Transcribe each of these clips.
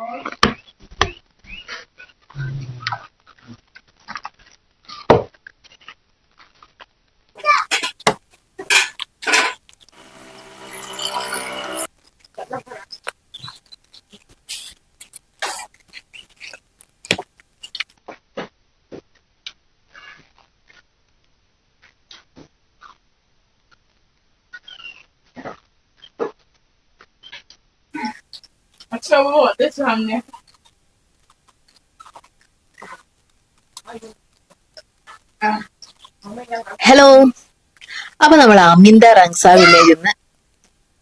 Okay. ചോദിച്ചു അമ്മ hello അപ്പൊ നമ്മൾ അമിന്ദ റങ്സ വില്ലേജിൽ നിന്ന്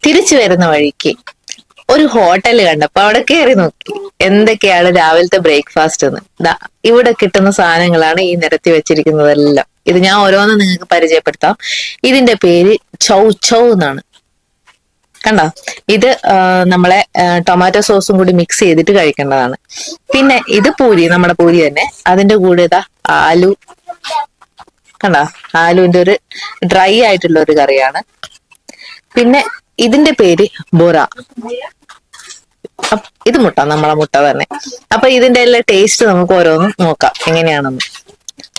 തിരിച്ചു വരുന്ന വഴിക്ക് ഒരു ഹോട്ടൽ കണ്ടപ്പോ അവിടെ കയറി നോക്കി. എന്തൊക്കെയാണ് രാവിലത്തെ ബ്രേക്ക്ഫാസ്റ്റ് എന്ന് ഇവിടെ കിട്ടുന്ന സാധനങ്ങളാണ് ഈ നിരത്തി വെച്ചിരിക്കുന്നതെല്ലാം. ഇത് ഞാൻ ഓരോന്ന് നിങ്ങൾക്ക് പരിചയപ്പെടുത്താം. ഇതിന്റെ പേര് ചൗ ചൗ എന്നാണ്. കണ്ടോ? ഇത് നമ്മളെ ടൊമാറ്റോ സോസും കൂടി മിക്സ് ചെയ്തിട്ട് കഴിക്കേണ്ടതാണ്. പിന്നെ ഇത് പൂരി നമ്മുടെ പൂരി തന്നെ. അതിന്റെ കൂടെ ഇതാ ആലു. കണ്ടോ? ആലുവിന്റെ ഒരു ഡ്രൈ ആയിട്ടുള്ള ഒരു കറിയാണ്. പിന്നെ ഇതിന്റെ പേര് ബൊറ. ഇത് മുട്ട നമ്മളെ മുട്ട തന്നെ. അപ്പൊ ഇതിന്റെ എല്ലാം ടേസ്റ്റ് നമുക്ക് ഓരോന്നും നോക്കാം. എങ്ങനെയാണെന്ന്.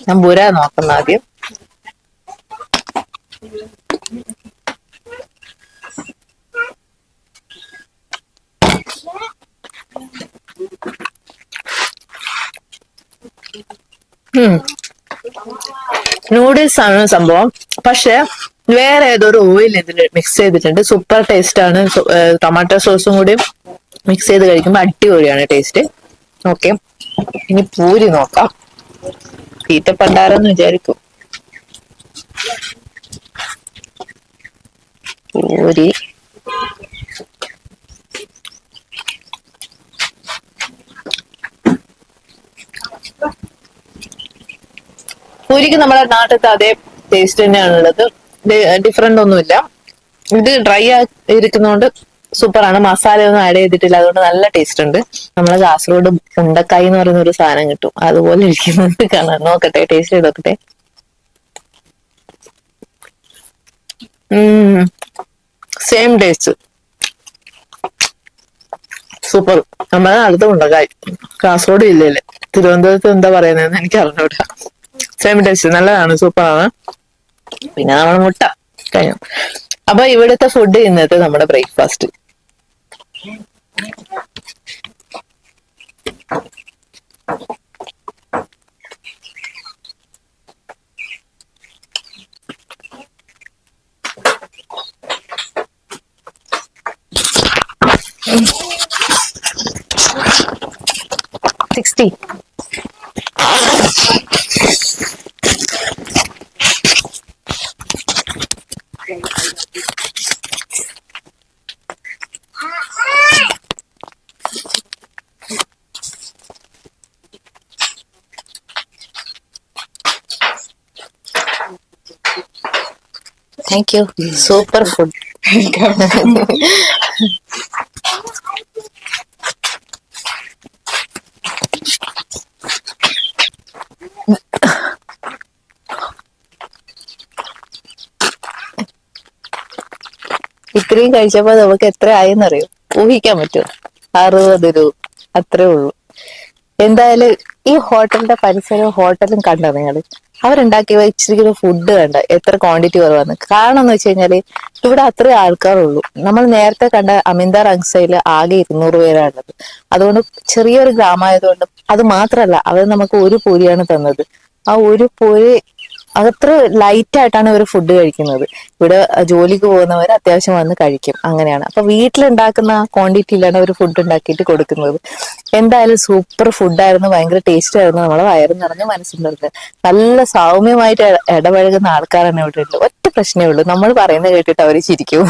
ഞാൻ ബുര നോക്കുന്ന ആദ്യം. നൂഡിൽസ് ആണ് സംഭവം. പക്ഷെ വേറെ ഏതൊരു ഓയിൽ ഇതിൽ മിക്സ് ചെയ്തിട്ടുണ്ട്. സൂപ്പർ ടേസ്റ്റ് ആണ്. ടൊമാറ്റോ സോസും കൂടി മിക്സ് ചെയ്ത് കഴിക്കുമ്പോൾ അടിപൊളിയാണ് ടേസ്റ്റ് ഓക്കെ ഇനി പൂരി നോക്കാം. തീറ്റ പണ്ടാരെന്ന് വിചാരിക്കും. പൂരി. പൂരിക്ക് നമ്മുടെ നാട്ടിലത്തെ അതേ ടേസ്റ്റ് തന്നെയാണ് ഉള്ളത്. ഡിഫറെന്റ് ഒന്നുമില്ല. ഇത് ഡ്രൈ ഇരിക്കുന്നതുകൊണ്ട് സൂപ്പറാണ് മസാല ഒന്നും ആഡ് ചെയ്തിട്ടില്ല. അതുകൊണ്ട് നല്ല ടേസ്റ്റ് ഉണ്ട്. നമ്മളെ കാസർഗോഡ് ഉണ്ടക്കായി എന്ന് പറയുന്ന ഒരു സാധനം കിട്ടും. അതുപോലെ ഇരിക്കുന്നത് കാണാൻ നോക്കട്ടെ ടേസ്റ്റ് ചെയ്ത് നോക്കട്ടെ. സെയിം ടേസ്റ്റ് സൂപ്പർ നമ്മളെ അടുത്ത ഉണ്ടക്കായി. കാസർഗോഡ് ജില്ലയിൽ. തിരുവനന്തപുരത്ത് എന്താ പറയുന്നതെന്ന് എനിക്ക് അറിഞ്ഞൂടാ സെയിം ടേസ്റ്റ് നല്ലതാണ്. സൂപ്പറാണ് പിന്നെ നമ്മൾ മുട്ട. കഴിഞ്ഞു. അപ്പൊ ഇവിടുത്തെ ഫുഡ് ഇന്നത്തെ നമ്മുടെ breakfast sixty thank you super food ഇത്രയും കഴിച്ചപ്പോ നമുക്ക് എത്ര ആയെന്നറിയോ? ഊഹിക്കാൻ പറ്റുമോ? അറുപത് രൂപ അത്രേ ഉള്ളൂ. എന്തായാലും ഈ ഹോട്ടലിന്റെ പരിസരവും ഹോട്ടലും കണ്ടോ നിങ്ങൾ? അവരുണ്ടാക്കി വെച്ചിരിക്കുന്ന ഫുഡ് കണ്ട എത്ര ക്വാണ്ടിറ്റി കുറവാണ് കാരണം എന്ന് വെച്ച് കഴിഞ്ഞാൽ ഇവിടെ അത്രേ ആൾക്കാരുള്ളൂ. നമ്മൾ നേരത്തെ കണ്ട അമിന്ദാർ അങ്സയിൽ ആകെ ഇരുന്നൂറ് പേരാണുള്ളത്. അതുകൊണ്ട് ചെറിയൊരു ഗ്രാമമായതുകൊണ്ട് അത് മാത്രമല്ല അവർ നമുക്ക് ഒരു പൂരിയാണ് തന്നത്. ആ ഒരു പൂരി അതത്ര ലൈറ്റ് ആയിട്ടാണ് ഇവർ ഫുഡ് കഴിക്കുന്നത്. ഇവിടെ ജോലിക്ക് പോകുന്നവർ അത്യാവശ്യം വന്ന് കഴിക്കും. അങ്ങനെയാണ്. അപ്പൊ വീട്ടിലുണ്ടാക്കുന്ന ആ ക്വാണ്ടിറ്റിയിലാണ് അവർ ഫുഡ് ഉണ്ടാക്കിയിട്ട് കൊടുക്കുന്നത്. എന്തായാലും സൂപ്പർ ഫുഡായിരുന്നു ഭയങ്കര ടേസ്റ്റ് ആയിരുന്നു. നമ്മളെ വയറ് നിറഞ്ഞ് മനസ്സിലുണ്ട്. നല്ല സൗമ്യമായിട്ട് ഇട- ഇടപഴകുന്ന ആൾക്കാരാണ് ഇവിടെ ഉള്ളത്. ഒറ്റ പ്രശ്നമേ ഉള്ളൂ. നമ്മൾ പറയുന്നത് കേട്ടിട്ട് അവർ ചിരിക്കും.